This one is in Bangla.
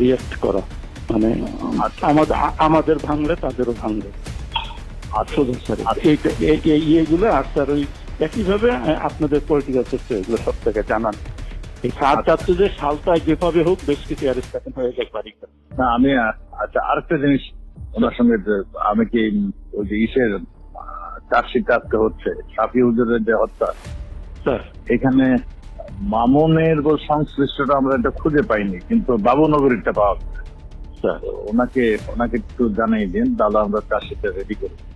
রিয়েক্ট করা। মানে আচ্ছা। আমাদের আমাদের ভাঙলে তাদেরও ভাঙবে। আচ্ছা। শুধু স্যার এইটা এই- এই ইয়েগুলো আর স্যার ওই একইভাবে আপনাদের পলিটিক্যাল সেক্টর এগুলো সব থেকে জানান। এই সার চাচ্ছে যে যেভাবে হোক বেশ কিছু অ্যারেস্টেশন হয়ে যায় বাড়িতে। না আমি আচ্ছা আরেকটা জিনিস ওনার সঙ্গে আমি কি ওই যে ইসের চার্জশিট আজকে হচ্ছে সাফি হুজুরের যে হত্যা স্যার। এখানে মামুনের সংশ্লিষ্টটা আমরা এটা খুঁজে পাইনি কিন্তু বাবুনগরীরটা পাওয়া গেছে। স্যার। ওনাকে ওনাকে একটু জানাই দিন তাহলে আমরা চাষিটা রেডি করি